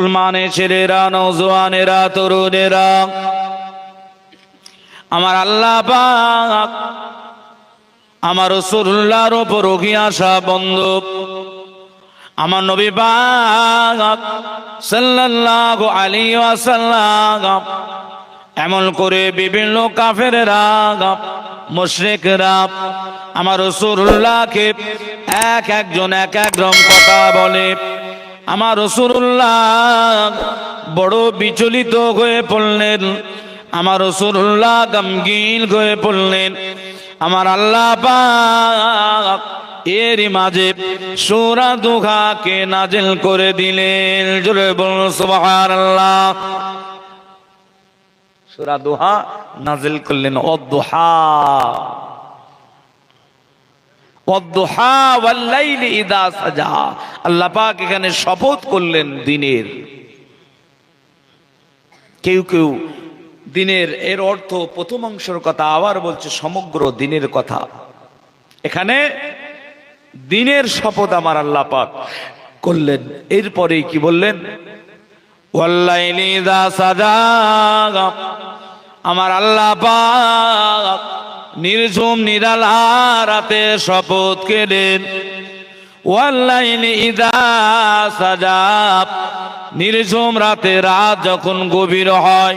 মুসলমানে ছেলেরা নৌজওয়ানেরা তরুণেরা, আমার আল্লাহ পাক, আমার রসুল্লাহর ওপর রোগী আসা বন্ধ। আমার নবী পাক সাল্লাল্লাহু আলাইহি ওয়াসাল্লাম এমন করে বিভিন্ন কাফেরেরা, মুশরিকরা আমার রসুল্লাহকে এক একজন এক এক রকম কথা বলে। আমার রসুল্লাহ বড় বিচলিত হয়ে পড়লেন। আমার রসুল্লাহ গমগীন হয়ে পড়লেন। আমার আল্লাহ পাক মাঝে সোরা দুঘাকে নাজেল করে দিলেন। জোরে বলুন, সুবহানাল্লাহ। সোরা দোহা নাজিল করলেন। অদোহা। আল্লাহ এখানে শপথ করলেন দিনের। কেউ কেউ দিনের এর অর্থ প্রথম অংশের কথা, আবার বলছে সমগ্র দিনের কথা। এখানে দিনের শপথ আমার আল্লাহ পাক করলেন। এরপরে কি বললেন? আমার আল্লাহ পাক নির্ঝুম নিরালা রাতে শপথ কেলেন নির্ঝুম রাতে রাত যখন গভীর হয়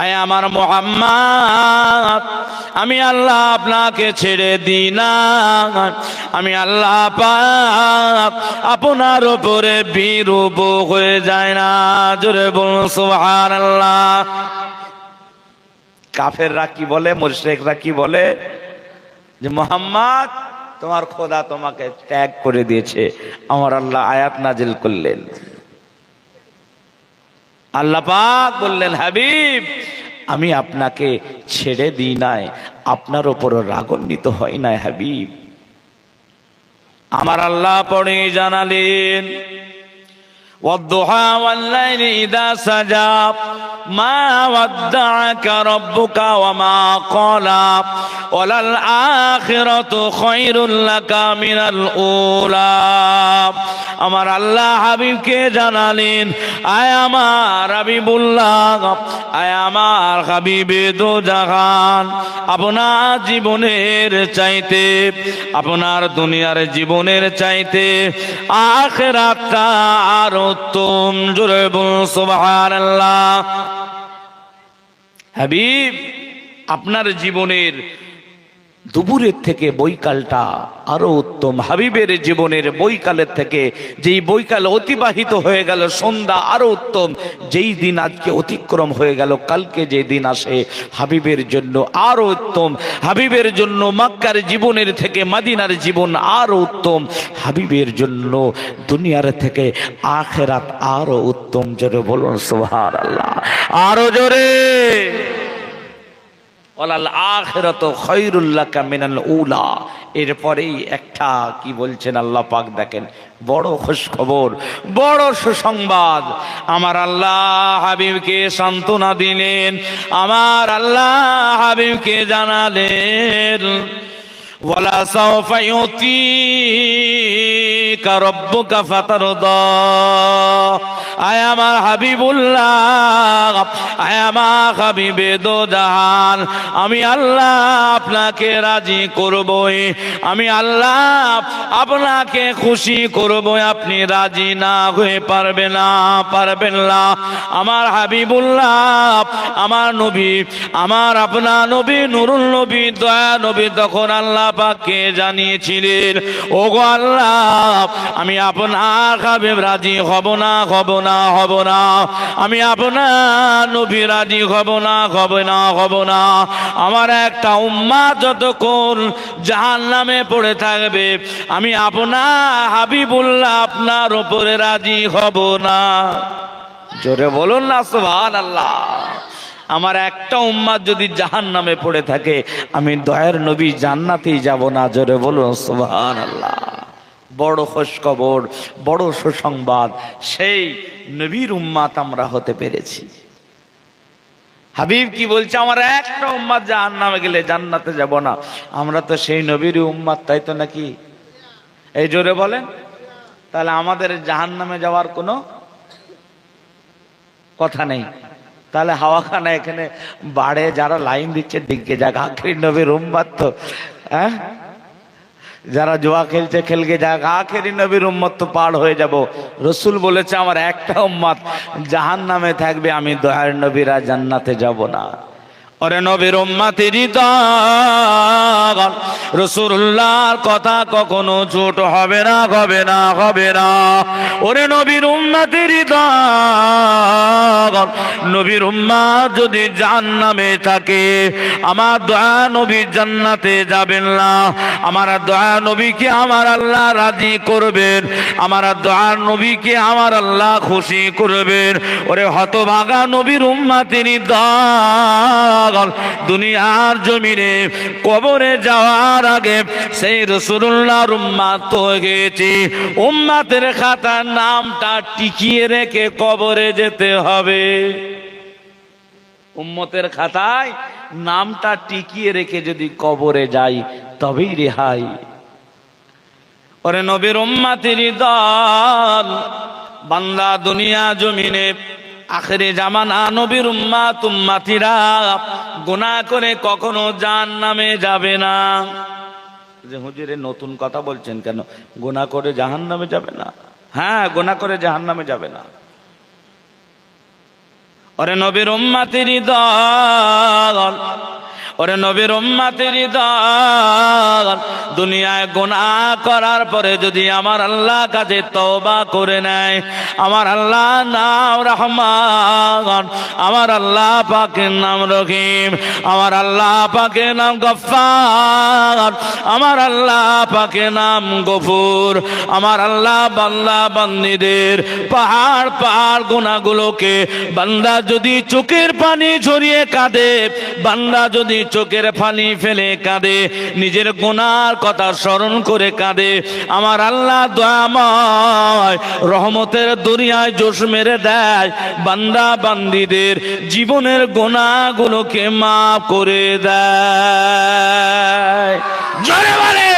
আয় আমার মোহাম্মদ, আমি আল্লাহ আপনাকে ছেড়ে দিই না আমি আল্লাহ পাক আপনার উপরে বিরূপ হয়ে যায় না। জোরে বলুন, সুবহানাল্লাহ। কাফেররা কি বলে, মুশরিকরা কি বলে? যে মোহাম্মদ, তোমার খোদা তোমাকে ত্যাগ করে দিয়েছে। আমার আল্লাহ আয়াত নাজিল করলেন। আল্লাহ পাক বললেন, হাবিব, আমি আপনাকে ছেড়ে দিই নাই। আপনার ওপরও রাগান্বিত হয় নাই, হাবিব। আমার আল্লাহ পড়ে জানালেন والضحى والليل إذا سجى ما ودعك ربك وما قلى وللآخرة خير لك من الأولى আমার আল্লাহ হাবিবকে জানালেন আয় আমার হাবিবুল্লাহ আয় আমার হাবিবে দো জাহান আপনার জীবনের চাইতে আপনার দুনিয়ার জীবনের চাইতে আখেরাতটা আর উত্তম জোরে বল সুবহানাল্লাহ। হাবিব আপনার জীবনের দুপুরের থেকে বৈকালটা আরও উত্তম। হাবিবের জীবনের বৈকালের থেকে যেই বৈকাল অতিবাহিত হয়ে গেল, সন্ধ্যা আরও উত্তম। যেই দিন আজকে অতিক্রম হয়ে গেল, কালকে যে দিন আসে, হাবিবের জন্য আরও উত্তম। হাবিবের জন্য মাক্কার জীবনের থেকে মাদিনার জীবন আরও উত্তম। হাবিবের জন্য দুনিয়ার থেকে আখেরাত আরও উত্তম। জোরে বলুন সোহার আল্লাহ আরও জোরে। ওলাল আখিরাত খৈরুল্লাহ মিনাল উলা। এরপরেই একটা, কি বলছেন আল্লাহ পাক দেখেন, বড় খুশ খবর বড় সুসংবাদ। আমার আল্লাহ হাবিবকে সান্ত্বনা দিলেন, আমার আল্লাহ হাবিবকে জানালেন। ওয়ালা ইউতিকা ফাতারদা। আয় আমার হাবিবুল্লাহ, আয় আমার হাবিবে আমি আল্লাহ আপনাকে রাজি করবই, আমি আল্লাহ আপনাকে খুশি করবই। আপনি রাজি না হয়ে পারবে না, পারবেন না। আমার হাবিবুল্লাহ, আমার নবী, আমার আপনার নবী, নুরুল নবী, দয়া নবী, তখন আল্লাহ পাককে জানিয়েছিলেন ও গো আল্লাহ, আমি আপনার হাবিব রাজি হব না হব না হব না। আমি আপনার নবী রাজি হব না হব না হব না। আমার একটা উম্মা যতক্ষণ জাহান নামে পড়ে থাকবে, আমি আপনার হাবিবুল্লাহ আপনার ওপরে রাজি হব না। জোরে বলুন না সুবহান আল্লাহ আমার একটা উম্মাদ যদি জাহান নামে পড়ে থাকে, আমি দয়ার নবী জান্নাতেই যাব না, জোরে বলুন সুবহান আল্লাহ বড় খোঁজখবর বড় সুসংবাদ, সেই নবীর উম্মাত আমরা হতে পেরেছি। হাবিব কি বলছে, আমার একটা উম্মাদ জাহান নামে গেলে জান্নাতে যাব না। আমরা তো সেই নবীর উম্মাদ, তাই তো নাকি? এই জোরে বলেন। তাহলে আমাদের জাহান নামে যাওয়ার কোনো কথা নেই। তাহলে হাওয়াখানা এখানে বাড়ে, যারা লাইন দিচ্ছে দিকে যাক, আখির নবীর উম্মাদ তো হ্যাঁ? যারা জোয়া খেলছে, খেলকে যাক, আখেরি নবীর উম্মত তো পার হয়ে যাব। রসুল বলেছে, আমার একটা উম্মত জাহান নামে থাকবে, আমি দয়ার নবীরা জান্নাতে যাব না। ওরে নবীর উম্মাতের রসুল্লাহর কথা কখনো ছোট হবে না হবে না হবে না। ওরে নবীর উম্মাতের নবীর উম্মাত যদি জাহান্নামে থাকে, আমার দয়া নবী জান্নাতে যাবেন না। আমার দয়া নবীকে আমার আল্লাহ রাজি করবেন। আমার দয়া নবীকে আমার আল্লাহ খুশি করবেন। ওরে হতভাগা নবীর উম্মাতের দাগল দুনিয়ার জমিনে কবরে যাওয়ার আগে সেই রসুল্লাহর উম্মাত তো গেছি উম্মাতের খাতার নামটা টিকিয়ে রেখে কবরে যেতে হবে। উম্মতের খাতায় নামটা টিকিয়ে রেখে যদি কবরে যাই, তবেই রেহাই। ওরে নবীর উম্মাতের দল, বান্দা দুনিয়া জমিনে আখেরে জামানা নবীর উম্মা তুম্মাতিরা গুনাহ করে কখনো জান নামে যাবে না। যে হুজুরে নতুন কথা বলছেন কেন? গোনা করে জাহান নামে যাবে না? হ্যাঁ গোনা করে জাহান নামে যাবে না। অরে নবীর উম্মাতের দল ওরে নবীর উম্মাতের দল, দুনিয়ায় গুনাহ করার পরে যদি আমার আল্লাহ কাছে তওবা করে নেয়, আমার আল্লাহ নাম রহমান, আমার আল্লাহ পাকের নাম রহিম, আমার আল্লাহ পাকের নাম গফফার, আমার আল্লাহ পাকের নাম গফুর, আমার আল্লাহ বান্দা বান্দিদের পাহাড় পাহাড় গুনাহগুলোকে বান্দা যদি চোখের পানি ঝরিয়ে কাঁদে, বান্দা যদি চোখের ফালি ফেলে কাঁদে, নিজের গোনার কথা স্মরণ করে কাঁদে। আমার আল্লাহ রহমতের দরিয়ায় জোশ মেরে দেয়, বান্দা বান্দিদের জীবনের গোনা গুলোকে মাফ করে দেয়। বলে